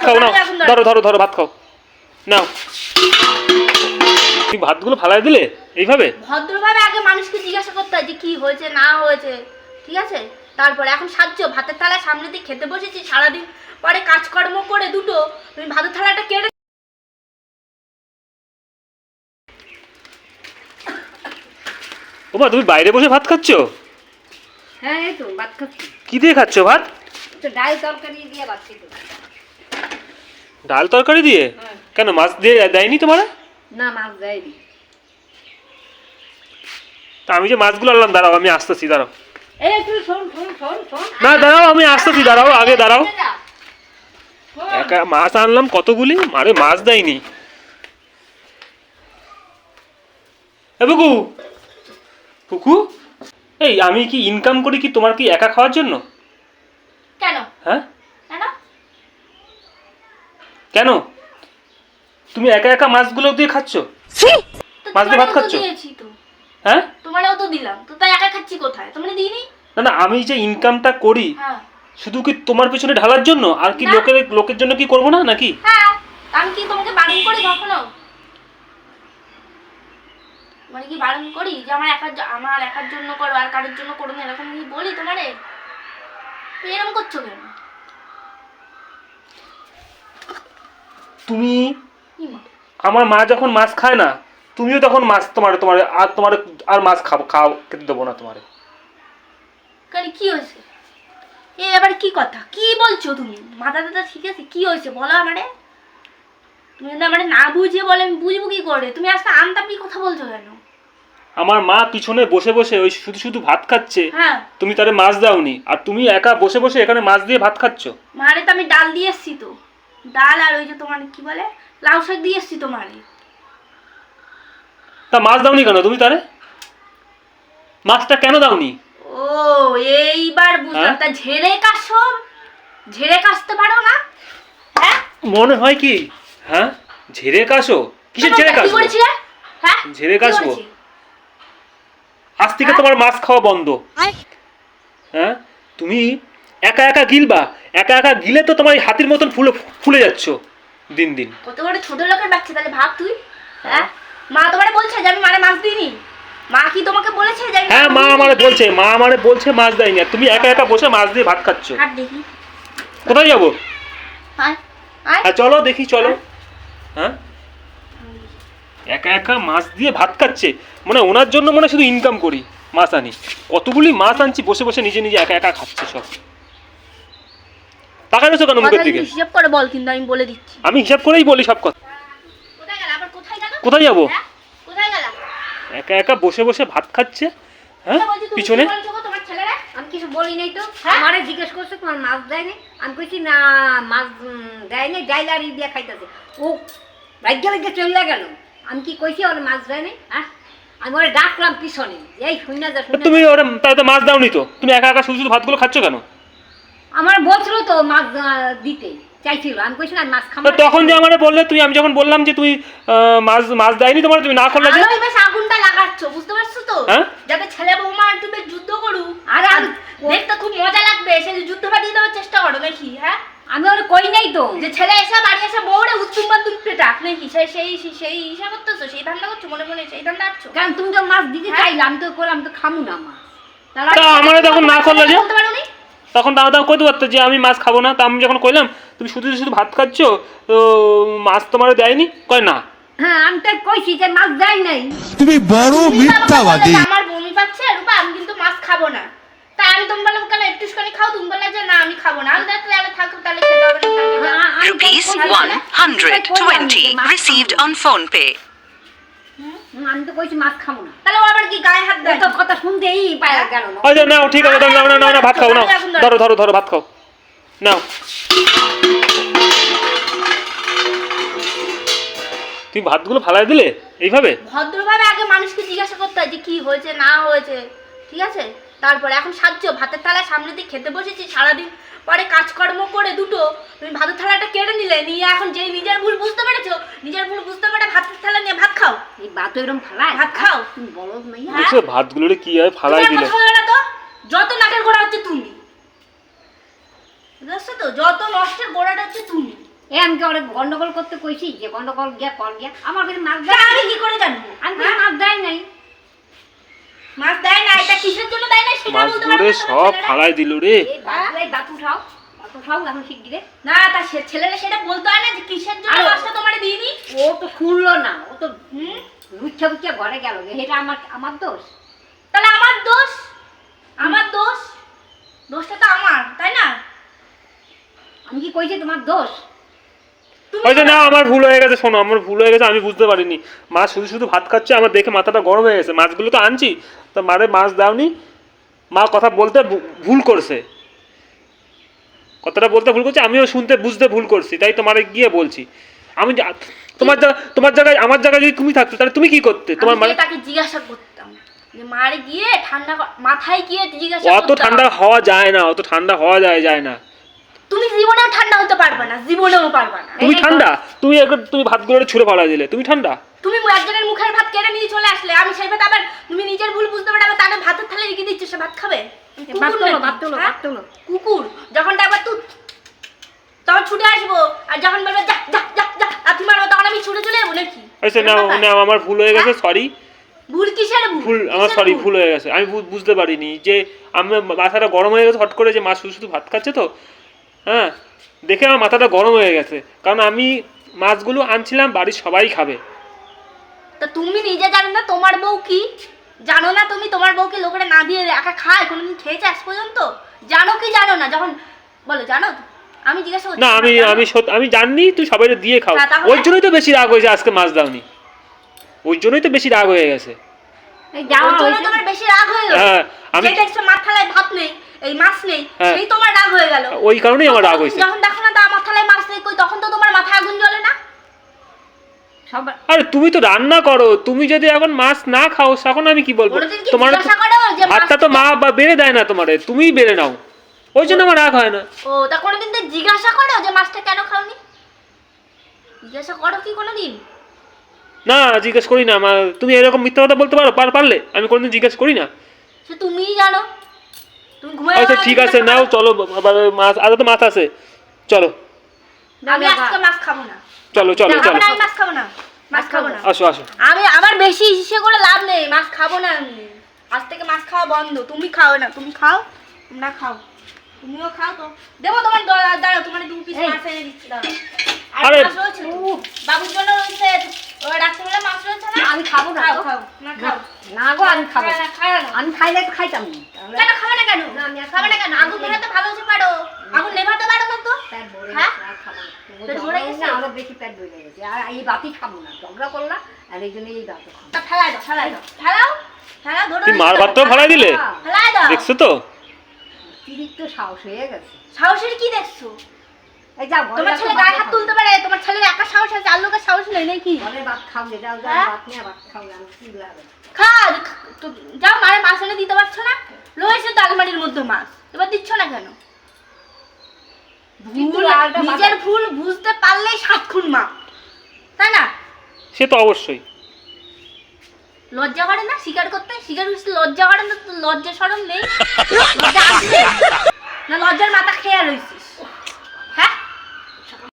ভাত খাও নাও। ধরো। ধরো ধরো। ভাত খাও। নাও। তুমি ভাতগুলো ফালাই দিলে? এইভাবে? ভদ্রভাবে আগে মানুষকে জিজ্ঞাসা করতে হয় যে কি হয়েছে না হয়েছে ঠিক আছে? তারপরে এখন সাজছো ভাতের থালা সামনে দিয়ে খেতে বসেছি সারাদিন পরে কাজকর্ম করে দুটো তুমি ভাতের থালাটা কেটে ওমা তুমি বাইরে বসে ভাত খাচ্ছ? হ্যাঁ এই তো ভাত খাচ্ছি। কি দিয়ে খাচ্ছ ভাত? তো ডাল তরকারি দিয়ে ভাত খেতে। ডাল তরকারি দিয়ে? হ্যাঁ। কেন মাছ দিয়ে দেয়নি তোমার? না মাছ দেয়নি। তা আমি যে মাছগুলো আনলাম দাঁড়াও আমি আসতেছি দাঁড়াও। না দাঁড়াও আমি আসতেছি দাঁড়াও আগে দাঁড়াও। একা মাছ আনলাম কতগুলি? আরে মাছ দেয়নি। বুকু। বুকু? এই আমি কি ইনকাম করি কি তোমার কি একা খাওয়ার জন্য কেন হ্যাঁ কেন কেন? তুমি একা একা মাছগুলো দিয়ে খাচ্ছ? মাছ দিয়ে ভাত খাচ্ছো? দিয়েছি তো। হ্যাঁ? তোমারও তো দিলাম। তো তাই একা খাচ্ছি কোথায়? তোমরা দিইনি? না না আমি যে ইনকামটা করি হ্যাঁ। শুধু কি তোমার পেছনে ঢালার জন্য? আর কি লোকের লোকের জন্য কি করব না নাকি? হ্যাঁ আমি কি তোমাকে বারণ করি কখনো? মানে কি বারণ করি যে আমার একার আমার একার জন্য করো আর কারোর জন্য করো না এরকম কি বলি তোমারে? তুমি এরকম করছ কেন? তুমি আমার মা যখন মাছ খায় না তুমিও তখন মাছ তোমার তোমার আর তোমার আর মাছ খাব খাও খেতে দেবো না তোমার। কেন কি হয়েছে? এ এবার কি কথা? কি বলছো তুমি? মাথা টাথা ঠিক আছে? কি হয়েছে? বলো আমারে। তুমি যদি আমারে না বুঝিয়ে বলে আমি বুঝব কি করে? তুমি আজকে আমতাপি কথা বলছো কেন? আমার মা পিছনে বসে বসে ওই শুধু শুধু ভাত খাচ্ছে। হ্যাঁ। তুমি তারে মাছ দাওনি আর তুমি একা বসে বসে এখানে মাছ দিয়ে ভাত খাচ্ছ। মারে তো আমি ডাল দিয়ে এসছি তো। ডাল আর ওই যে তোমার কি বলে? লাউ শাক দিয়ে এসছি তোমারে তা মাছ দাওনি কেন তুমি তারে মাছটা কেন দাওনি? ও এইবার বুঝলাম। হ্যাঁ? তা ঝেড়ে কাশো ঝেড়ে কাশতে পারো না? হ্যাঁ? মনে হয় কি? হ্যাঁ? ঝেড়ে কাশো কিসের ঝেড়ে কি কাশবো করেছিলে? হ্যাঁ? ঝেড়ে কাশবো? আজ থেকে তোমার মাছ খাওয়া বন্ধ। হ্যাঁ? তুমি একা একা গিলবা একা একা গিলে তো তোমার হাতির মতন ফুলে ফুলে যাচ্ছ দিন দিন। কত বড় ছোট লোকের বাচ্চা তাহলে ভাব তুই হ্যাঁ। মা তোমারে বলছে যে আমি মারে মাছ দিইনি। মা কি তোমাকে বলেছে যে হ্যাঁ মা আমারে বলছে মা আমারে বলছে মাছ দেয়নি আর তুমি একা একা বসে মাছ দিয়ে ভাত খাচ্ছ। হাট দেখি। কোথায় যাব? আয় আয়। হ্যাঁ চলো দেখি চলো। হ্যাঁ? একা একা মাছ দিয়ে ভাত খাচ্ছে মানে ওনার জন্য মনে হয় শুধু ইনকাম করি মাছ আনি। কতগুলি মাছ আনছি বসে বসে নিজে নিজে একা একা খাচ্ছে সব। নেছো কেন মুখের দিকে? হিসাব করে বল কিন্তু আমি বলে দিচ্ছি। আমি হিসাব করেই বলি সব কথা। কোথায় গেল? আবার কোথায় গেল? কোথায় যাব? হ্যাঁ? কোথায় গেল? একা একা বসে বসে ভাত খাচ্ছে হ্যাঁ? পিছনে? বলছো গো? আমি কিছু বলি নাই তো। হ্যাঁ? আমারে জিজ্ঞেস করছে তোমার মাছ দেয়নি? আমি কইছি না মাছ উম, দেয়নি ডাইল আর দিয়ে খাইতেছে। ও রাজ্য রাজ্য চলে গেল। আমি কি কইছি ওর মাছ দেয়নি? হ্যাঁ? আমি ওরে ডাকলাম পিছনে। এই শূন্য যা তুমি ওরা তাই তো মাছ দাওনি তো। তুমি একা একা শুধু শুধু ভাতগুলো খাচ্ছ কেন? আমার বলছিল তো মাছ দিতে চাইছিল। আমি কইছি না মাছ খাব তখন যে আমারে বললে তুমি আমি যখন বললাম যে তুই মাছ মাছ দেয়নি তোমার তুমি না করলে যে আলোয় বেশ আগুনটা লাগাচ্ছ বুঝতে পারছ তো? হ্যাঁ? যাতে ছেলে বৌমা একটু বেশ যুদ্ধ করুক। আরে আর দেখতে খুব মজা লাগবে সে যুদ্ধ দেওয়ার চেষ্টা করো নাকি হ্যাঁ? আমি ওরে কই নাই তো? যে ছেলে এসে বাড়ি এসে বউরে উত্তুম বাতুম পেটাক নাকি? সেই সেই সেই- সেই হিসাব করতেছো সেই ধান্দা করছ মনে মনে সেই ধান্দা আছো কারণ তুমি তো মাছ দিতে হ্যাঁ? চাইলে আমি তো করে আমি তো খামু না মাছ। তাহলে তা আমারে তখন না করলে যে বলতে পারো নি? তখন দাদা দাও কইতে পারতো যে আমি মাছ খাব না। তা আমি যখন কইলাম তুমি শুধু শুধু ভাত খাচ্ছ? তো মাছ তোমার দেয়নি? কয় না। হ্যাঁ আমি তো কইছি যে মাছ দেয় নাই। তুমি বড় তো মিথ্যাবাদী। আমার বমি পাচ্ছে রূপা আমি কিন্তু মাছ খাব না। তাই আমি তুমি বললাম কেন একটুখানি খাও? তুমি বললে যে না আমি খাব না। আমি দেখলে থাকো তাহলে খেতে হবে না থাকবে না। হ্যাঁ, আমি তো Rupees কইছি যে- আমি তো কইলাম যে 120 মাছ received খাব on phone pay. আমি তো কইছি মাছ খাব না। তাহলে ও আবার কি গায়ে হাত দেয়? তো আচ্ছা নাও ঠিক আছে নাও নাও নাও নাও ভাত খাও নাও। ধরো ধরো ধরো ভাত খাও। নাও। তুমি ভাতগুলো ফালাই দিলে? এইভাবে? ভদ্রভাবে আগে মানুষকে জিজ্ঞাসা করতে হয় যে কি হয়েছে না হয়েছে ঠিক আছে? তারপরে এখন সাজছো ভাতের থালা সামনে দিয়ে খেতে বসেছি সারাদিন পরে কাজকর্ম করে দুটো তুমি ভাতের থালাটা কেড়ে নিলে নিয়ে এখন যে নিজের ভুল বুঝতে পেরেছ নিজের ভুল বুঝতে পেরে ভাতের থালা নিয়ে ভাত খাও। এই বাতো এরকম ফালায়। ভাত খাও। তুমি বলো নাই হ্যাঁ? ভাতগুলো কি হয় ফালাই দিলে। তো যত নাকের গোড়া হচ্ছে তুমি। বুঝতে পারছ তো? যত নষ্টের গোড়াটা হচ্ছে তুমি। এ আমি কি ওরে গন্ডগোল করতে কইছি? যে গন্ডগোল গিয়া কর গিয়া আমার কাছে মাছ দেয় আমি কি করে জানব? আমি? মাছ দেয় নাই। মাছ দেয় না এটা কিসের জন্য দেয় না সেটা বলতে পারবে সব ফালাই দিল রে। এই বাতু উঠাও উঠাও এখন ঠিক দিলে না তা সে ছেলেরা সেটা বলতে হয় না যে কিসের জন্য মাছটা তোমার দিইনি। ও তো শুনলো না ও তো হুম? লুচ্ছা বুচ্ছা ঘরে গেল এটা আমার আমার দোষ? তাহলে আমার দোষ? আমার দোষ? দোষটা তো আমার তাই না? আমি কি কইছি তোমার দোষ? হয়তো না আমার ভুল হয়ে গেছে শোনো আমার ভুল হয়ে গেছে আমি বুঝতে পারিনি। মা শুধু শুধু ভাত খাচ্ছে আমার দেখে মাথাটা গরম হয়ে গেছে। মাছগুলো তো আনছি তো মারে মাছ দাওনি। মা কথা বলতে ভুল করছে। কথাটা বলতে ভুল করছে আমিও শুনতে বুঝতে ভুল করছি তাই তোমারে গিয়ে বলছি। আমি তোমার তোমার জায়গায় আমার জায়গায় যদি তুমি থাকতো তাহলে তুমি কি করতে? তোমার মানে তাকে জিজ্ঞাসা করতাম যে মারে গিয়ে ঠান্ডা মাথায় গিয়ে জিজ্ঞাসা অত ঠান্ডা হওয়া যায় না অত ঠান্ডা হওয়া যায় যায় না। তুমি জীবনেও ঠান্ডা হতে পারবে না জীবনেও পারবে না। তুমি ঠান্ডা? তুমি একবার তুমি ভাতগুলো ছুঁড়ে ফেলা দিলে তুমি ঠান্ডা? তুমি একজনের মুখের ভাত কেড়ে নিয়ে চলে আসলে আমি সেই ভাত আবার তুমি নিজের ভুল বুঝতে পারবে আবার তাদের ভাতের থালে রেখে দিচ্ছ সে ভাত খাবে? কুকুর ভাত তোলো নাকি? ভাত তোলো হ্যাঁ? ভাত তোলো। কুকুর যখন একবার তুই তখন ছুটে আসব আর যখন বলবে যা যা যা যা লাথি মারবো তখন আমি ছুটে চলে যাব নাকি? আচ্ছা না এরকম না আমার ভুল হয়ে গেছে সরি ভুল কিসের ভুল? আমার সরি ভুল? হয়ে গেছে। আমি বুঝতে পারিনি যে আমি মাথাটা গরম হয়ে গেছে হট করে যে মা শুধু শুধু ভাত খাচ্ছে তো হ্যাঁ দেখে আমার মাথাটা গরম হয়ে গেছে। কারণ আমি মাছগুলো আনছিলাম বাড়ির সবাই খাবে। তা তুমি নিজে জানো না তোমার বউ কি? জানো না তুমি তোমার বউকে লোকেরা না দিয়ে একা খায়? কোনোদিন খেয়েছে আজ পর্যন্ত? জানো কি জানো না? যখন বলো জানো আমি জিজ্ঞাসা করছি না আমি? আমি আমি জানি তুই সবাই দিয়ে খাও? ওই জন্যই তো বেশি রাগ হয়েছে আজকে মাছ দাওনি। ওই জন্যই তো বেশি রাগ হয়ে গেছে। তোমার বেশি রাগ হয়ে গেল হ্যাঁ, আমি- দেখছ মার ভাত নেই। এই মাছ নেই হ্যাঁ। সেই তোমার রাগ হয়ে গেল। ওই কারণেই আমার রাগ হয়েছে। যখন দেখো না আমার থালায় মাছ নেই কই তখন তো তোমার মাথায় আগুন জ্বলে না? আরে তুমি তো রান্না করো তুমি যদি এখন মাছ না খাও তখন আমি কি বলব? তোমার ভাতটা তো মা বা বেড়ে দেয় না তোমারে তুমিই বেড়ে নাও। ওই জন্য আমার রাগ হয় না। ও তা কোনোদিন তো জিজ্ঞাসা করো যে মাছটা কেন খাওনি? জিজ্ঞাসা করো কি কোনোদিন? না জিজ্ঞেস করি না তুমি এরকম মিথ্যা কথা বলতে পারো পারলে? আমি কোনোদিন জিজ্ঞেস করি না। সে তুমিই জানো। তুমি আচ্ছা ঠিক আছে নাও চলো মাছ আরও তো মাছ আছে। চলো। আমি আজকে মাছ খাব না। চলো চলো চলো। আমি মাছ খাব না। মাছ খাব না। আসো আসো। আমি আমার বেশি ইসে করে লাভ নেই মাছ খাব না আমি। আজ থেকে মাছ খাওয়া বন্ধ তুমি খাও না তুমি খাও তোমরা খাও। তুমিও খাও তো। দেবো তোমার দাঁড়াও তোমার দু পিস মাছ এনে দিচ্ছি দাঁড়াও। আর আরে। মাছ রয়েছে। তো। বাবুর জন্য রয়েছে ওই রাত্রিবেলা মাছ রয়েছে না? আমি খাব না। খাও না খাও। না গো আমি খাব। না। আমি খাইলে তো খাইতাম। না কেন খাবে না কেন? না, আমি আর খাবে না কেন? না। আগুন পারো। আগুন নেভাতে পারো না তো। হ্যাঁ? না। পেট ঝগড়া ভরে করলে গেছে? আরও বেশি পেট ভরে গেছে। আর এই বাতি খাব না। ঝগড়া করলাম আর এই জন্য এই বাতি খাব। ফেলাই দাও ফেলাই দাও। ফেলাও ফেলাও ধরো মার ভাতটাও ফেলাই দিলে? ফেলাই দাও। দেখছ তো? অতিরিক্ত সাহস হয়ে গেছে। সাহসের কি দেখছ? এই যাও তোমার ছেলে গায়ে হাত তুলতে পারে তোমার ছেলের একা সাহস আছে আর লোকের সাহস নেই নাকি ঘরে ভাত খাও যে যাও যাও হ্যাঁ? ভাত নিয়ে ভাত খাও আমি কি লাগে খা যাও মারে মাছ এনে দিতে পারছ না? রয়েছে তো আলমারির মধ্যে মাছ এবার দিচ্ছ না কেন? নিজের ভুল বুঝতে পারলেই সাত খুন মা তাই না? সে তো অবশ্যই। লজ্জা করে না? স্বীকার করতে? স্বীকার করতে লজ্জা করে না? লজ্জা সরম নেই? লজ্জা না লজ্জার মাথা খেয়ে রয়েছিস